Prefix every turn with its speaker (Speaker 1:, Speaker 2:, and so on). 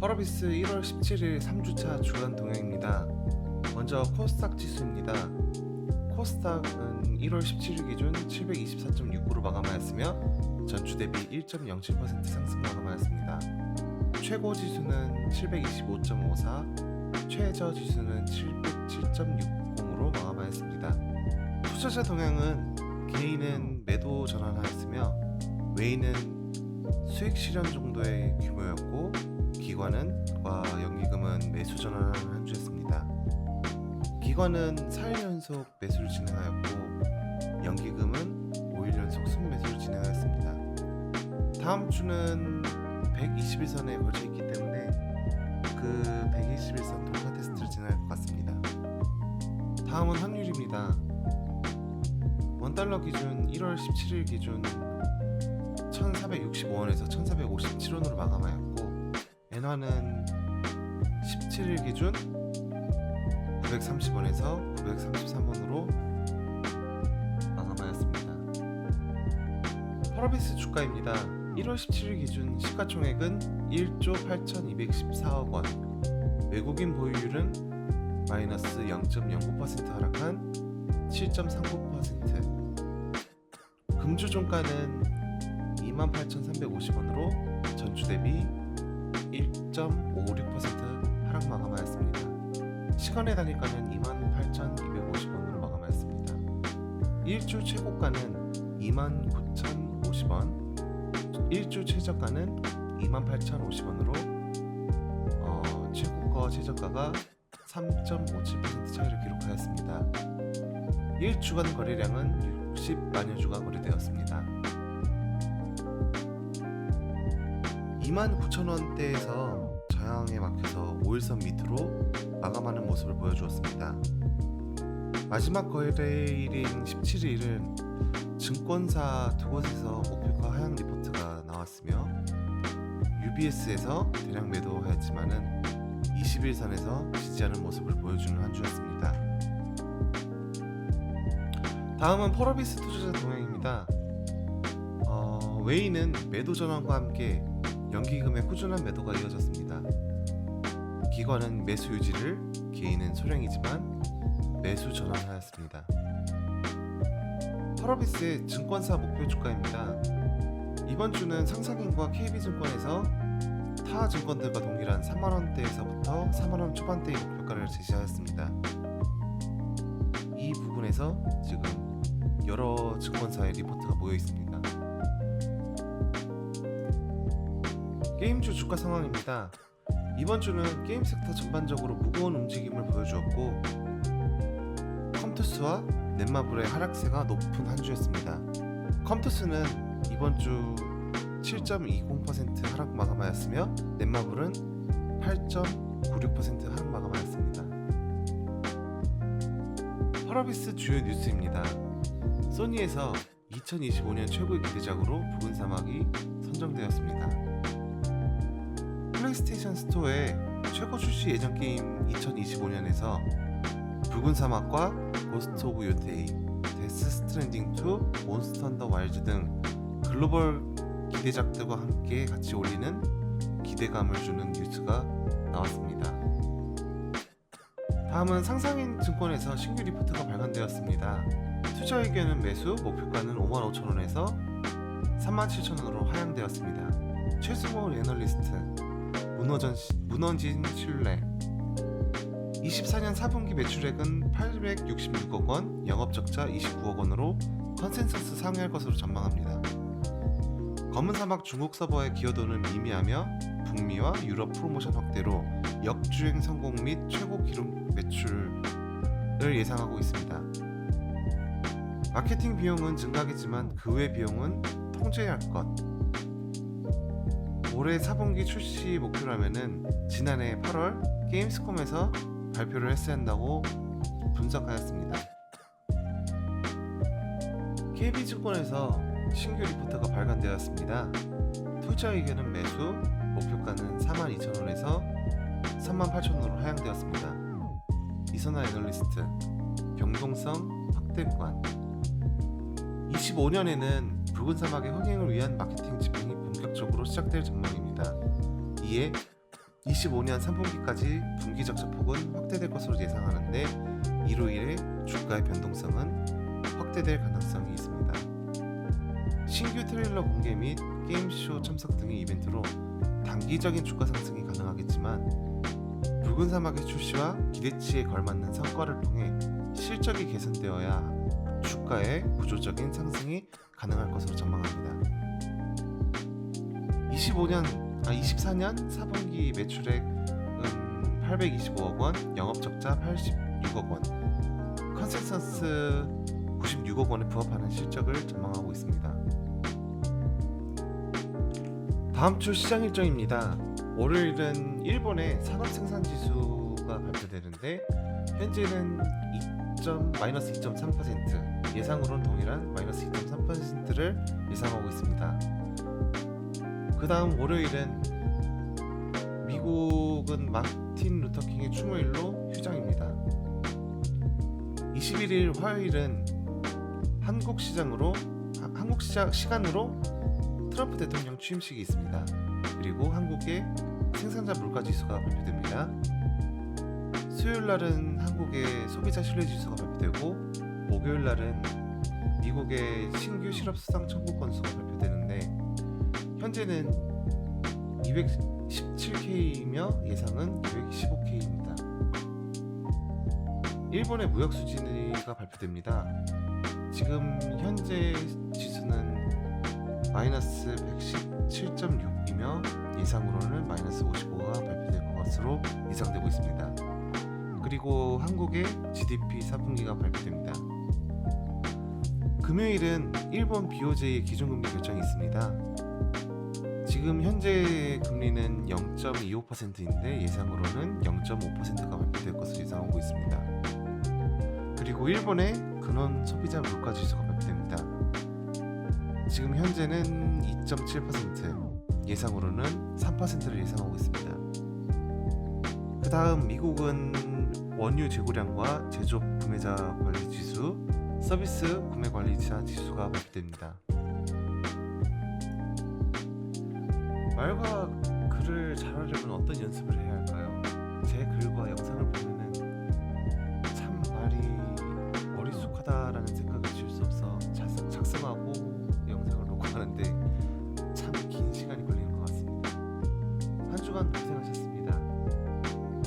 Speaker 1: 펄어비스 1월 17일 3주차 주간 동향입니다. 먼저 코스닥 지수입니다. 코스닥은 1월 17일 기준 724.69로 마감하였으며 전주 대비 1.07% 상승 마감하였습니다. 최고 지수는 725.54, 최저 지수는 707.60으로 마감하였습니다. 투자자 동향은 개인은 매도 전환하였으며 외인은 수익 실현 정도의 규모였고 기관은과 연기금은 매수 전환을 한 주였습니다. 기관은 4일 연속 매수를 진행하였고 연기금은 5일 연속 순매수를 진행하였습니다. 다음 주는 121선에 걸쳐 있기 때문에 그 121선 통과 테스트를 진행할 것 같습니다. 다음은 환율입니다. 원달러 기준 1월 17일 기준 1465원에서 1457원으로 마감하였고 엔화는 17일 기준 930원에서 933원으로 마감하였습니다. 펄어비스 주가입니다. 1월 17일 기준 시가총액은 1조 8,214억 원, 외국인 보유율은 마이너스 0.09% 하락한 7.39%, 금주 종가는 28,350원으로 전주 대비 1.56% 하락 마감하였습니다. 시간의 단위가는 28,250원으로 마감하였습니다. 1주 최고가는 29,050원, 1주 최저가는 28,050원으로 어, 최고가 최저가가 3.57% 차이를 기록하였습니다. 1주간 거래량은 60만여 주가 거래되었습니다. 29,000원대에서 저항에 막혀서 5일선 밑으로 마감하는 모습을 보여주었습니다. 마지막 거래일인 17일은 증권사 두 곳에서 목표가 하향 리포트가 나왔으며 UBS에서 대량 매도하였지만은 21선에서 지지하는 모습을 보여주는 한 주였습니다. 다음은 펄어비스 투자자 동향입니다. 어, 웨이는 매도 전환과 함께 연기금의 꾸준한 매도가 이어졌습니다. 기관은 매수 유지를, 개인은 소량이지만 매수 전환하였습니다. 펄어비스의 증권사 목표 주가입니다. 이번 주는 상상인과 KB증권에서 타 증권들과 동일한 3만 원대에서부터 4만 원 초반대의 목표가를 제시하였습니다. 이 부분에서 지금 여러 증권사의 리포트가 모여 있습니다. 게임주 주가 상황입니다. 이번 주는 게임 섹터 전반적으로 무거운 움직임을 보여주었고 컴투스와 넷마블의 하락세가 높은 한 주였습니다. 컴투스는 이번 주 7.20% 하락 마감하였으며 넷마블은 8.96% 하락 마감하였습니다. 펄어비스 주요 뉴스입니다. 소니에서 2025년 최고의 기대작으로 붉은 사막이 선정되었습니다. 플레이스테이션 스토어의 최고 출시 예정 게임 2025년에서 붉은 사막과 고스트 오브 요테이, 데스 스트랜딩 2, 몬스터 헌더 와일드 등 글로벌 기대작들과 함께 같이 올리는 기대감을 주는 뉴스가 나왔습니다. 다음은 상상인 증권에서 신규 리포트가 발간되었습니다. 투자 의견은 매수, 목표가는 55,000원에서 37,000원으로 하향되었습니다. 최승호 애널리스트, 문어전, 문어진 신뢰 24년 4분기 매출액은 866억 원, 영업적자 29억 원으로 컨센서스 상회할 것으로 전망합니다. 검은 사막 중국 서버의 기여도는 미미하며 북미와 유럽 프로모션 확대로 역주행 성공 및 최고 기록 매출을 예상하고 있습니다. 마케팅 비용은 증가하겠지만 그 외 비용은 통제해야 할 것. 올해 4분기 출시 목표라면은 지난해 8월 게임스콤에서 발표를 했어야 한다고 분석하였습니다. KB증권에서 신규 리포트가 발간되었습니다. 투자 의견은 매수, 목표가는 42,000원에서 38,000원으로 하향되었습니다. 이선화 애널리스트, 병동성 확대 구간 25년에는 붉은 사막의 흥행을 위한 마케팅 집행이 본격적으로 시작될 전망입니다. 이에 25년 3분기까지 분기 적 자폭은 확대될 것으로 예상하는데 이로 인해 주가의 변동성은 확대될 가능성이 있습니다. 신규 트레일러 공개 및 게임쇼 참석 등의 이벤트로 단기적인 주가 상승이 가능하겠지만 붉은 사막의 출시와 기대치에 걸맞는 성과를 통해 실적이 개선되어야 주가의 구조적인 상승이 가능할 것으로 전망합니다. 25년 아 24년 4분기 매출액은 825억 원, 영업 적자 86억 원, 컨센서스 96억 원에 부합하는 실적을 전망하고 있습니다. 다음 주 시장 일정입니다. 월요일은 일본의 산업 생산 지수가 발표되는데 현재는 2. 마이너스 2.3% 예상으로는 동일한 마이너스 2.3%를 예상하고 있습니다. 그 다음 월요일은 미국은 마틴 루터킹의 추모일로 휴장입니다. 21일 화요일은 한국 시장으로 하- 한국 시장 시간으로 트럼프 대통령 취임식이 있습니다. 그리고 한국의 생산자 물가 지수가 발표됩니다. 수요일 날은 한국의 소비자 신뢰 지수가 발표되고 목요일 날은 미국의 신규 실업 수당 청구 건수가 발표되는데 현재는 217K이며 예상은 215K입니다. 일본의 무역 수지가 발표됩니다. 지금 현재 지수는 마이너스 117.6이며 예상으로는 마이너스 55가 발표될 것으로 예상되고 있습니다. 그리고 한국의 GDP 4분기가 발표됩니다. 금요일은 일본 BOJ의 기준금리 결정이 있습니다. 지금 현재 금리는 0.25%인데 예상으로는 0.5%가 발표될 것으로 예상하고 있습니다. 그리고 일본의 근원 소비자 물가 지수가 발표됩니다. 지금 현재는 2.7%, 예상으로는 3%를 예상하고 있습니다. 그 다음 미국은 원유 재고량과 제조업 구매자 관리 지수, 서비스 구매 관리자 지수가 발표됩니다. 말과 글을 잘 하려면 어떤 연습을 해야 할까요? 제 글과 영상을 보면